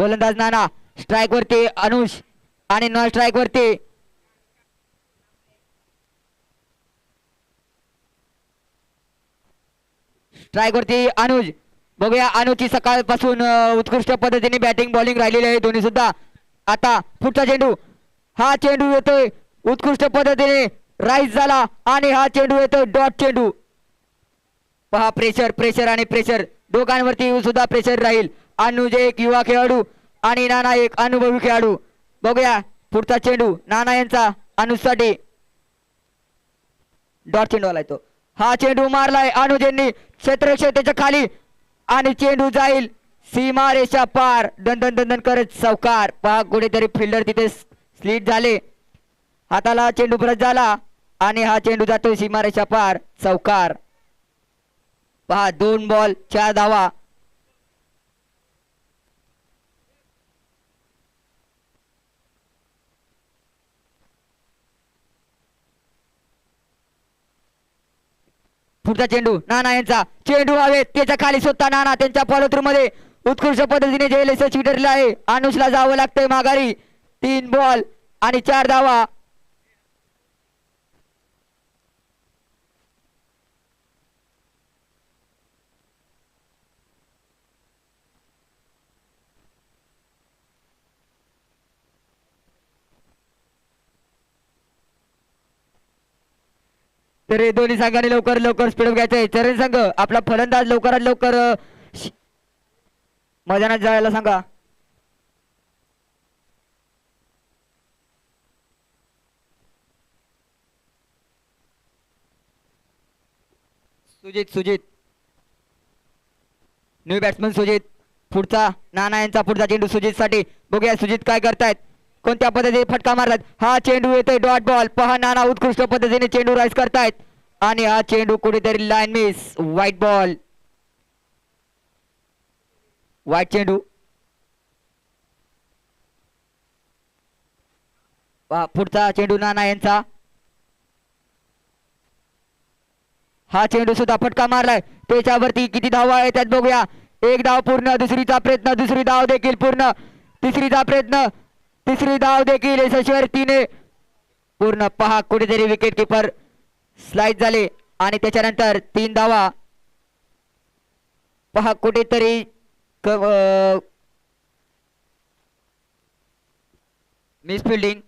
गोलंदाज नाना स्ट्राईक वरती अनुष आणि नॉन स्ट्राईक वरती. स्ट्राईक वरती अनुज. बघूया अनुजची सकाळपासून उत्कृष्ट पद्धतीने बॅटिंग बॉलिंग राहिलेली आहे दोन्ही सुद्धा. आता पुढचा चेंडू. हा चेंडू येतोय. उत्कृष्ट पद्धतीने राईस झाला आणि हा चेंडू येतोय डॉट चेंडू. पहा प्रेशर प्रेशर आणि प्रेशर दोघांवरती सुद्धा प्रेशर राहील. अनुज एक युवा खेळाडू आणि नाना एक अनुभवी खेळाडू. बघूया पुढचा चेंडू. नाना यांचा अनुजसाठी डॉट चेंडू आलाय तो हा चेंडू मारलाय अनुज यांनी त्याच्याखाली आणि चेंडू जाईल सीमा रेषा पार. दंदन दंदन करत सावकार. पहा कुठेतरी फिल्डर तिथे स्लीट झाले. हाताला चेंडू ब्रश झाला आणि हा चेंडू जातोय सीमारेषा पार. चौकार पहा दोन बॉल चार धावा. पुढचा चेंडू नाना यांचा. चेंडू हवे त्याच्याखाली स्वतः नाना त्यांच्या फॉलोथ्रू मध्ये उत्कृष्ट पद्धतीने जे यशस्वी आहे. अनुषला जावं लागतंय माघारी. तीन बॉल आणि चार धावा. तर हे दोन्ही संघाने लवकर लवकर स्पीड घ्यायचं आहे चरण संघ आपला फलंदाज लवकरात लवकर मैदानात जायला सांगा. सुजित सुजित. न्यू बॅट्समन सुजित पुढचा नाना यांचा पुढचा चेंडू सुजित साठी बघूया सुजित काय करतायत. कोणत्या पद्धतीने फटका मारतात हा चेंडू येतोय डॉट बॉल. पहा नाना उत्कृष्ट पद्धतीने चेंडू राईस करतायत. आणि हा चेंडू कुठेतरी line miss. White ball. White चेंडू. पुढचा चेंडू नाना यांचा. हा चेंडू सुद्धा फटका मारलाय. त्याच्यावरती किती धावा येतात बघूया. एक धाव पूर्ण दुसरीचा प्रयत्न दुसरी धाव देखील पूर्ण. तिसरीचा प्रयत्न. तिसरी धाव देखील यशस्वीतीने पूर्ण पहा कुठेतरी विकेट किपर स्लाइड झाले आणि त्याच्यानंतर तीन धावा. पहा कुठेतरी मिस फिल्डिंग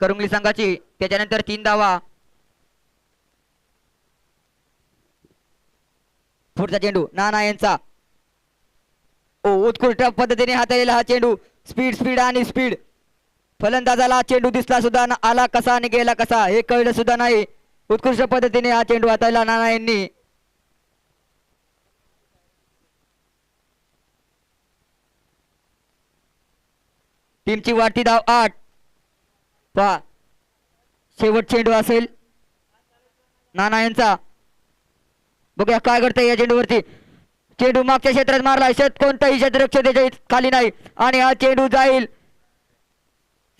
करुंगली संघाची. त्याच्यानंतर तीन धावा. पुढचा चेंडू नाना यांचा. ओ उत्कृष्ट पद्धतीने हाताळलेला हा चेंडू. स्पीड स्पीड आणि स्पीड फलंदाजाला चेंडू दिसला सुद्धा ना- आला कसा आणि गेला कसा हे कळलं सुद्धा नाही. उत्कृष्ट पद्धतीने हा चेंडू हाताळला नाना यांनी. टीमची वाढती धाव आठ. पहा शेवट चेंडू असेल. नाना यांचा. बघूया काय करतंय या चेंडूवरती. चेंडू मागच्या क्षेत्रात मारला शेत कोणताही क्षेत्र खाली नाही. आणि हा चेंडू जाईल.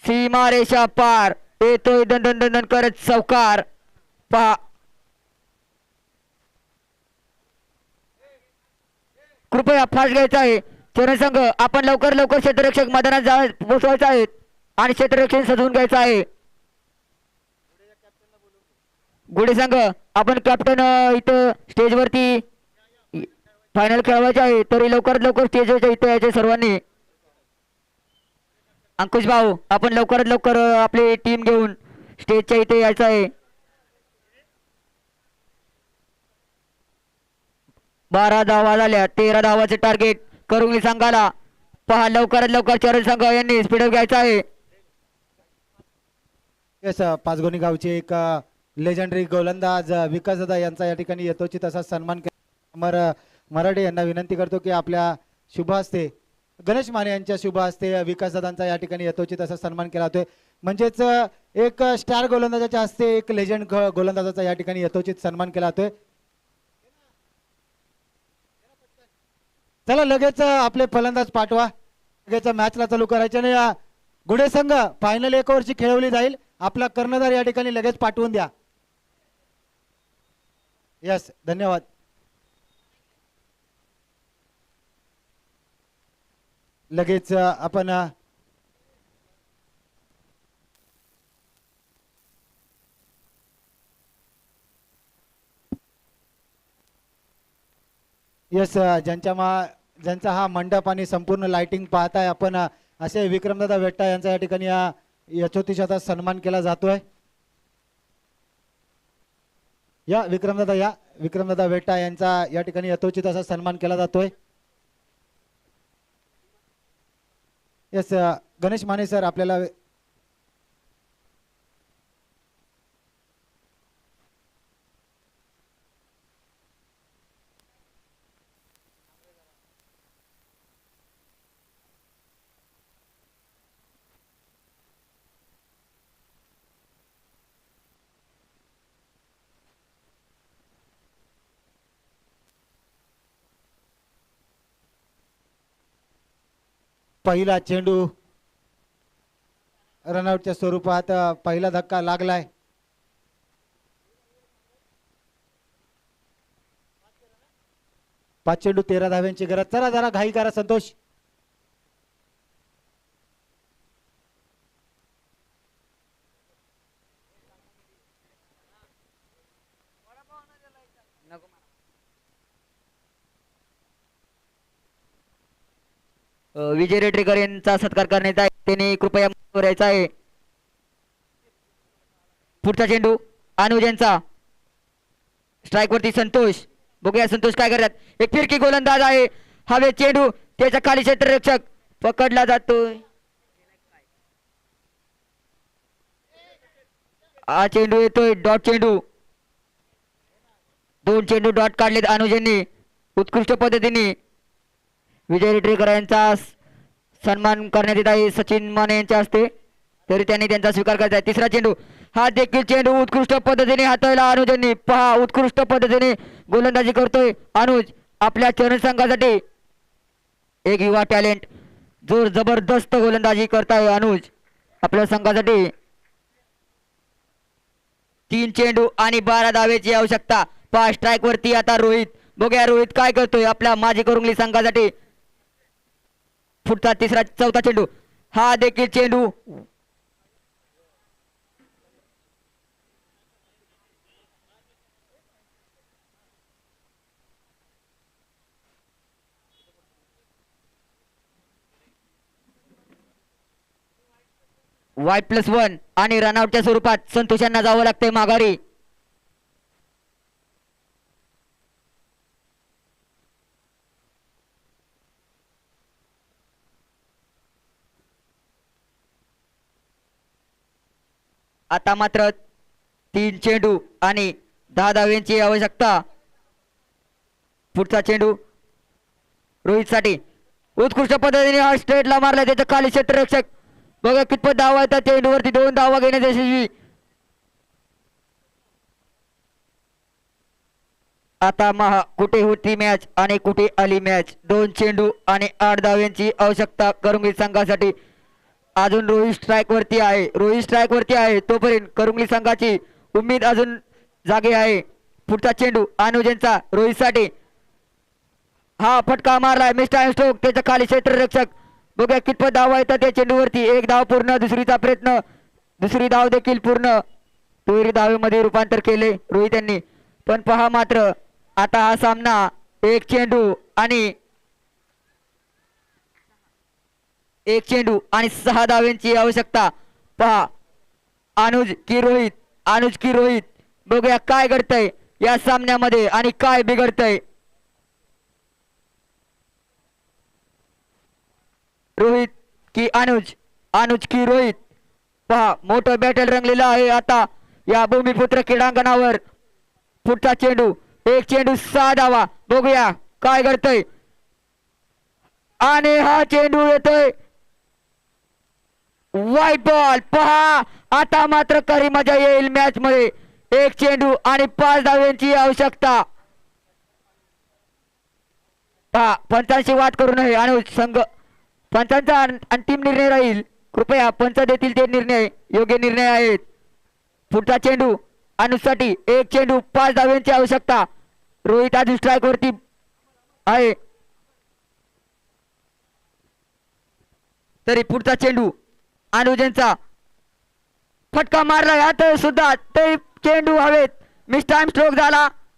सीमा रेषा पार. येतोय दंदन दंदन करत चौकार पहा. कृपया फास्ट घ्यायचा आहे. चरण संघ आपण लवकर लवकर क्षेत्ररक्षक मैदानात जा पोचवायचं आहे आणि क्षेत्ररक्षण सजवून घ्यायचं आहे. गुढे संघ आपण कॅप्टन इथं स्टेजवरती फायनल खेळवायचे आहे. तरी लवकरात लवकर स्टेजवरच्या इथं यायचे सर्वांनी. अंकुश भाऊ आपण लवकरात लवकर आपली टीम घेऊन स्टेजच्या इथे यायचं आहे. बारा धावा झाल्या तेरा धावाचे टार्गेट करून संघाला. पहा लवकरात लवकर चरण संघ यांनी स्पीड घ्यायचा आहे. येस पाचगोनी गावचे एक लेजंडरी गोलंदाज विकास दादा यांचा या ठिकाणी यथोचित असा सन्मान केला मराठे यांना विनंती करतो की आपल्या शुभ हस्ते गणेश माने यांच्या शुभ हस्ते विकास दादांचा या ठिकाणी यथोचित असा सन्मान केला जातोय. म्हणजेच एक स्टार गोलंदाजाच्या हस्ते एक लेजंड गोलंदाजाचा या ठिकाणी यथोचित सन्मान केला जातोय. चला लगेच आपले फलंदाज पाठवा. लगेच मॅचला चालू करायचे आणि गुढेसंघ गुढे संघ फायनल एक ओव्हरची खेळवली जाईल. आपला कर्णधार या ठिकाणी लगेच पाठवून द्या. यस धन्यवाद. लगेच आपण यस ज्यांच्या मा ज्यांचा हा मंडप आणि संपूर्ण लाइटिंग पाहताय आपण असे विक्रमदादा वेट्टा यांचा या ठिकाणी या यशोतीशाचा सन्मान केला जातोय. या विक्रमदादा या विक्रमदादा वेट्टा यांचा या ठिकाणी यथोचित असा सन्मान केला जातोय. येस गणेश माने सर आपल्याला पहिला चेंडू रनआउटच्या स्वरूपात पहिला धक्का लागलाय. पाच चेंडू तेरा धाव्यांची गरज. चला जरा घाई करा संतोष. विजय रेटरेकर यांचा सत्कार करण्यात आहे. त्यांनी कृपया करायचा आहे. पुढचा चेंडू अनुज यांचा. स्ट्राईक वरती संतोष. बघूया संतोष काय करतात. एक फिरकी गोलंदाज आहे. हवे चेंडू त्याच्याखाली क्षेत्ररक्षक. पकडला जातोय. हा चेंडू येतोय डॉट चेंडू. दोन चेंडू डॉट काढलेत अनुजांनी उत्कृष्ट पद्धतीने. विजय रेटरेकर यांचा सन्मान करण्यात येत आहे. सचिन माने यांच्या हस्ते. तरी त्यांनी त्यांचा स्वीकार करायचा आहे. तिसरा चेंडू. हा देखील चेंडू उत्कृष्ट पद्धतीने हाताळला अनुज यांनी पहा उत्कृष्ट पद्धतीने गोलंदाजी करतोय अनुज. आपल्या चरण संघासाठी एक युवा टॅलेंट. जोर जबरदस्त गोलंदाजी करताय अनुज. आपल्या संघासाठी तीन चेंडू आणि बारा धावेची आवश्यकता. पहा स्ट्राईक वरती आता रोहित. बघूया रोहित काय करतोय आपल्या माजी करुंगली संघासाठी. पुढचा तिसरा चौथा चेंडू. हा देखील चेंडू. वाय प्लस वन आणि रनआउटच्या स्वरूपात संतोषांना जावं लागतंय माघारी. आता मात्र तीन चेंडू आणि दहा धाव्यांची आवश्यकता. पुढचा चेंडू रोहितसाठी उत्कृष्ट पद्धतीने हा स्ट्रेटला मारला. त्याचा खाली क्षेत्ररक्षक बघा कितपत धावा येतात. चेंडूवरती दोन धावा घेण्यात यशस्वी. आता महा कुठे होती मॅच आणि कुठे आली मॅच दोन चेंडू आणि आठ धाव्यांची आवश्यकता करुंगली संघासाठी. अजून रोहित स्ट्राईक वरती आहे. रोहित स्ट्राईक वरती आहे. तोपर्यंत करुंगली संघाची उमेद अजून जागे आहे. पुढचा चेंडू अनुजनचा रोहितसाठी हा फटका मारलाय मिस्टर स्टोक त्याच्याखाली क्षेत्ररक्षक. बघा कितपत धाव येतात त्या चेंडूवरती. एक धाव पूर्ण दुसरीचा प्रयत्न. दुसरी धाव देखील पूर्ण. दुहेरी धावेमध्ये रूपांतर केले रोहित यांनी. पण पहा मात्र आता हा सामना एक चेंडू आणि एक चेंडू आणि सहा धाव्यांची आवश्यकता. पहा अनुज की रोहित अनुज की रोहित बघूया काय घडतंय या सामन्यामध्ये आणि काय बिघडतंय. रोहित की अनुज? अनुज की रोहित. पहा मोठं बॅटल रंगलेलं आहे आता या भूमिपुत्र क्रीडांगणावर. पुढचा चेंडू एक चेंडू सहा धावा बघूया काय घडतंय. आणि हा चेंडू येतोय. वाईट बॉल पहा. आता मात्र करी मजा येईल मॅच मध्ये एक चेंडू आणि पाच धाव्यांची आवश्यकता. पहा पंचांशी वाद करू नये आणि संघ पंचांचा अंतिम निर्णय राहील. कृपया पंच देतील ते निर्णय योग्य निर्णय आहेत. पुढचा चेंडू अनुसाठी एक चेंडू पाच धाव्यांची आवश्यकता. रोहित आधी स्ट्राईक वरती आहे. तरी पुढचा चेंडू अनुज फटका मारला. यात सुद्धा ते चेंडू हवेत. मिस टाइम स्ट्रोक झाला.